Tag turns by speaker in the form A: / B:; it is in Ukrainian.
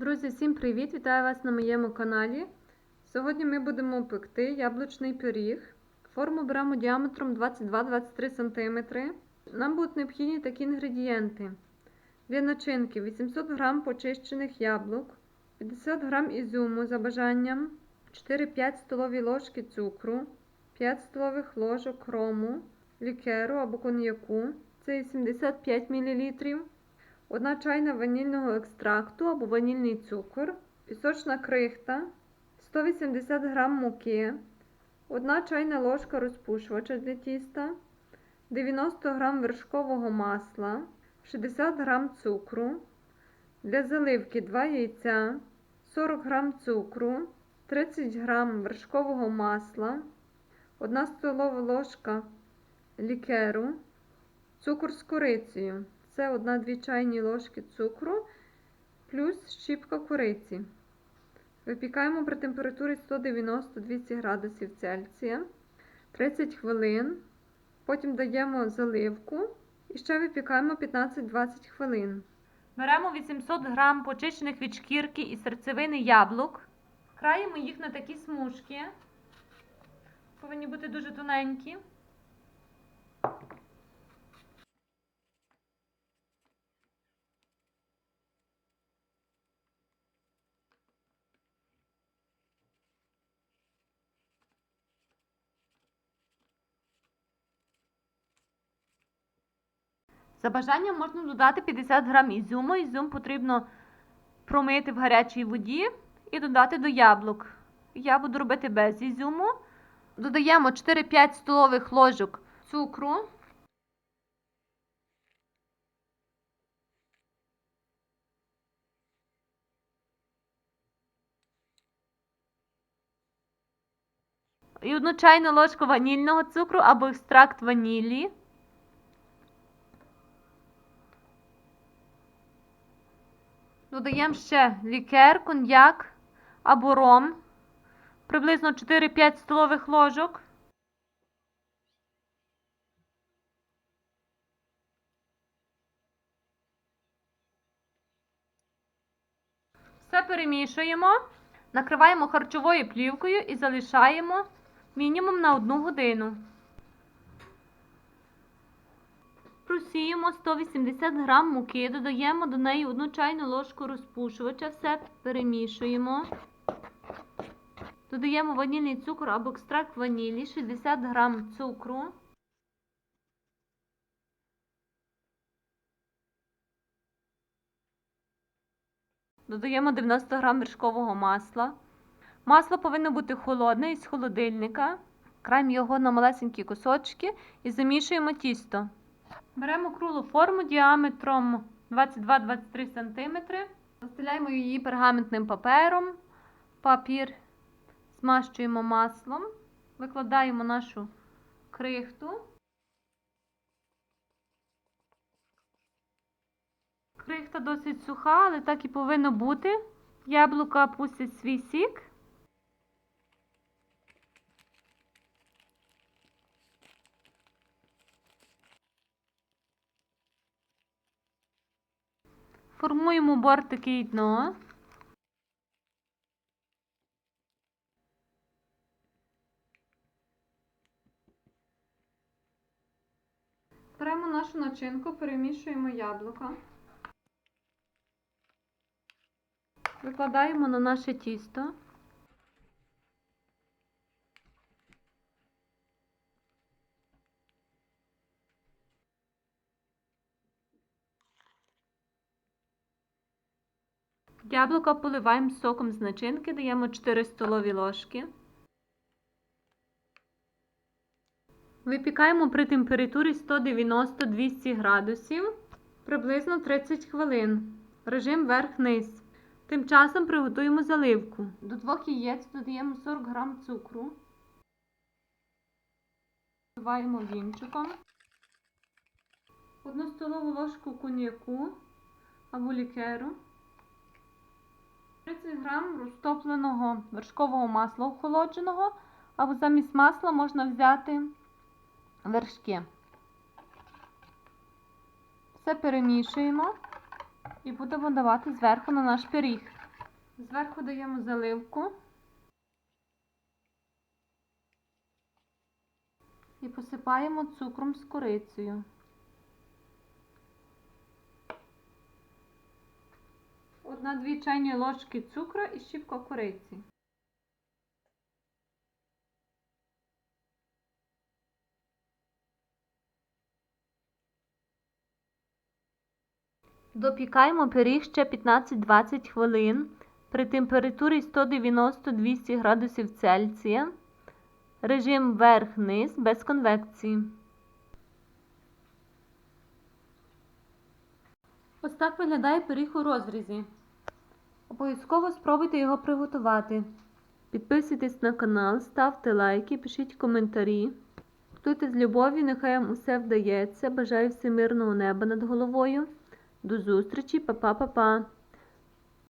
A: Друзі, всім привіт! Вітаю вас на моєму каналі. Сьогодні ми будемо пекти яблучний пиріг. Форму беремо діаметром 22-23 см. Нам будуть необхідні такі інгредієнти. Для начинки 800 г почищених яблук, 50 г ізюму за бажанням, 4-5 столові ложки цукру, 5 столових ложок рому, лікеру або коньяку, це 75 мл. Одна чайна ванільного екстракту або ванільний цукор, пісочна крихта, 180 г муки, 1 чайна ложка розпушувача для тіста, 90 г вершкового масла, 60 г цукру, для заливки 2 яйця, 40 г цукру, 30 г вершкового масла, 1 столова ложка лікеру, цукор з корицею. Це 1-2 чайні ложки цукру плюс щіпка кориці. Випікаємо при температурі 190-200 градусів Цельсія 30 хвилин. Потім даємо заливку і ще випікаємо 15-20 хвилин.
B: Беремо 800 г почищених від шкірки і серцевини яблук. Краємо їх на такі смужки. Повинні бути дуже тоненькі. За бажанням можна додати 50 г ізюму. Ізюм потрібно промити в гарячій воді і додати до яблук. Я буду робити без ізюму. Додаємо 4-5 столових ложок цукру. І одну чайну ложку ванільного цукру або екстракт ванілі. Додаємо ще лікер, коньяк або ром, приблизно 4-5 столових ложок. Все перемішуємо, накриваємо харчовою плівкою і залишаємо мінімум на 1 годину. Просіємо 180 г муки, додаємо до неї 1 чайну ложку розпушувача, все перемішуємо. Додаємо ванільний цукор або екстракт ванілі, 60 г цукру. Додаємо 90 г вершкового масла. Масло повинно бути холодне із холодильника. Краємо його на малесенькі кусочки і замішуємо тісто. Беремо круглу форму діаметром 22-23 см. Застеляємо її пергаментним папером. Папір змащуємо маслом, викладаємо нашу крихту. Крихта досить суха, але так і повинно бути. Яблука пустять свій сік. Формуємо бортики і дно.
A: Беремо нашу начинку, перемішуємо яблука.
B: Викладаємо на наше тісто. Яблука поливаємо соком з начинки, даємо 4 столові ложки. Випікаємо при температурі 190-200 градусів приблизно 30 хвилин. Режим верх-низ. Тим часом приготуємо заливку. До двох яєць додаємо 40 г цукру. Вливаємо вінчиком. Одну столову ложку коньяку або лікеру. 30 г розтопленого вершкового масла охолодженого, або замість масла можна взяти вершки. Все перемішуємо і будемо давати зверху на наш пиріг.
A: Зверху даємо заливку.
B: І посипаємо цукром з корицею.
A: Одна-дві чайні ложки цукру і щіпка кориці.
B: Допікаємо пиріг ще 15-20 хвилин при температурі 190-200 градусів Цельсія. Режим верх-низ без конвекції. Ось так виглядає пиріг у розрізі. Обов'язково спробуйте його приготувати. Підписуйтесь на канал, ставте лайки, пишіть коментарі. Готуйте з любов'ю, нехай вам усе вдається. Бажаю всім мирного неба над головою. До зустрічі, па-па-па-па!